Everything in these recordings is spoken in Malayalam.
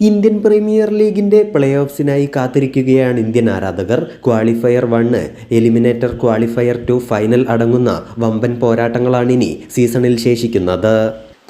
ഇന്ത്യൻ പ്രീമിയർ ലീഗിന്റെ പ്ലേ ഓഫ്സിനായി കാത്തിരിക്കുകയാണ് ഇന്ത്യൻ ആരാധകർ. Qualifier one eliminator qualifier two final അടങ്ങുന്ന വമ്പൻ പോരാട്ടങ്ങളാണ് ഇനി സീസണിൽ ശേഷിക്കുന്നത്.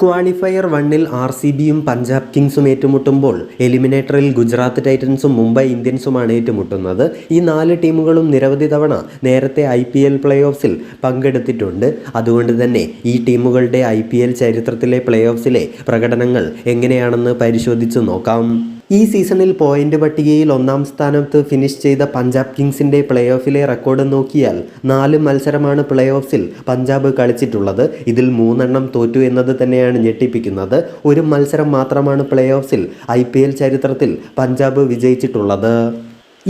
ക്വാളിഫയർ വണ്ണിൽ ആർ സി ബിയും പഞ്ചാബ് കിങ്സും ഏറ്റുമുട്ടുമ്പോൾ എലിമിനേറ്ററിൽ ഗുജറാത്ത് ടൈറ്റൻസും മുംബൈ ഇന്ത്യൻസുമാണ് ഏറ്റുമുട്ടുന്നത്. ഈ നാല് ടീമുകളും നിരവധി തവണ നേരത്തെ ഐ പി എൽ പ്ലേ ഓഫ്സിൽ പങ്കെടുത്തിട്ടുണ്ട്. അതുകൊണ്ട് തന്നെ ഈ ടീമുകളുടെ ഐ പി എൽ ചരിത്രത്തിലെ പ്ലേ ഓഫ്സിലെ പ്രകടനങ്ങൾ എങ്ങനെയാണെന്ന് പരിശോധിച്ച് നോക്കാം. ഈ സീസണിൽ പോയിന്റ് പട്ടികയിൽ ഒന്നാം സ്ഥാനത്ത് ഫിനിഷ് ചെയ്ത പഞ്ചാബ് കിങ്സിന്റെ പ്ലേ ഓഫിലെ റെക്കോർഡ് നോക്കിയാൽ നാല് മത്സരമാണ് പ്ലേ ഓഫ്സിൽ പഞ്ചാബ് കളിച്ചിട്ടുള്ളത്. ഇതിൽ മൂന്നെണ്ണം തോറ്റു എന്നത് തന്നെയാണ് ഞെട്ടിപ്പിക്കുന്നത്. ഒരു മത്സരം മാത്രമാണ് പ്ലേ ഓഫ്സിൽ ഐ ചരിത്രത്തിൽ പഞ്ചാബ് വിജയിച്ചിട്ടുള്ളത്.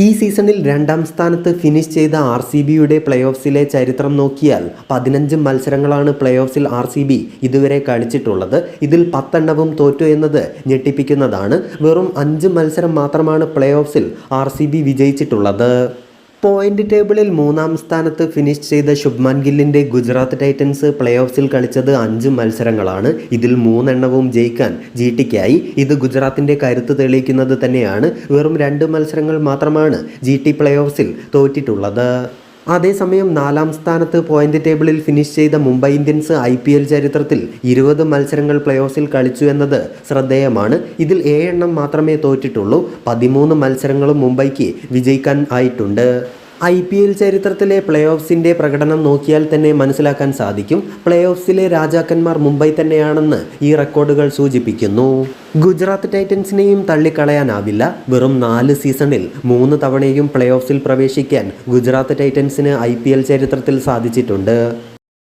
ഈ സീസണിൽ രണ്ടാം സ്ഥാനത്ത് ഫിനിഷ് ചെയ്ത ആർ സി ബിയുടെ പ്ലേ ഓഫ്സിലെ ചരിത്രം നോക്കിയാൽ പതിനഞ്ച് മത്സരങ്ങളാണ് പ്ലേ ഓഫ്സിൽ ആർ സി ബി ഇതുവരെ കളിച്ചിട്ടുള്ളത്. ഇതിൽ പത്തെണ്ണവും തോറ്റു എന്നത് ഞെട്ടിപ്പിക്കുന്നതാണ്. വെറും അഞ്ച് മത്സരം മാത്രമാണ് പ്ലേ ഓഫ്സിൽ ആർ സി ബി വിജയിച്ചിട്ടുള്ളത്. പോയിന്റ് ടേബിളിൽ മൂന്നാം സ്ഥാനത്ത് ഫിനിഷ് ചെയ്ത ശുഭ്മാൻ ഗില്ലിന്റെ ഗുജറാത്ത് ടൈറ്റൻസ് പ്ലേ ഓഫ്സിൽ കളിച്ചത് അഞ്ച് മത്സരങ്ങളാണ്. ഇതിൽ മൂന്നെണ്ണവും ജയിക്കാൻ ജി ടിക്കായി. ഇത് ഗുജറാത്തിന്റെ കരുത്ത് തെളിയിക്കുന്നത് തന്നെയാണ്. വെറും രണ്ട് മത്സരങ്ങൾ മാത്രമാണ് ജി ടി പ്ലേ ഓഫ്സിൽ തോറ്റിട്ടുള്ളത്. അതേസമയം നാലാം സ്ഥാനത്ത് പോയിന്റ് ടേബിളിൽ ഫിനിഷ് ചെയ്ത Mumbai Indians I P L ചരിത്രത്തിൽ ഇരുപത് മത്സരങ്ങൾ പ്ലേ ഓഫിൽ കളിച്ചു എന്നത് ശ്രദ്ധേയമാണ്. ഇതിൽ ഏഴെണ്ണം മാത്രമേ തോറ്റിട്ടുള്ളൂ. പതിമൂന്ന് മത്സരങ്ങളും മുംബൈക്ക് വിജയിക്കാൻ ആയിട്ടുണ്ട്. ഐ പി എൽ ചരിത്രത്തിലെ പ്ലേ ഓഫ്സിന്റെ പ്രകടനം നോക്കിയാൽ തന്നെ മനസ്സിലാക്കാൻ സാധിക്കും. പ്ലേ ഓഫ്സിലെ രാജാക്കന്മാർ മുംബൈ തന്നെയാണെന്ന് ഈ റെക്കോർഡുകൾ സൂചിപ്പിക്കുന്നു. ഗുജറാത്ത് ടൈറ്റൻസിനെയും തള്ളിക്കളയാനാവില്ല. വെറും നാല് സീസണിൽ മൂന്ന് തവണയും പ്ലേ ഓഫ്സിൽ പ്രവേശിക്കാൻ ഗുജറാത്ത് ടൈറ്റൻസിന് ഐ ചരിത്രത്തിൽ സാധിച്ചിട്ടുണ്ട്.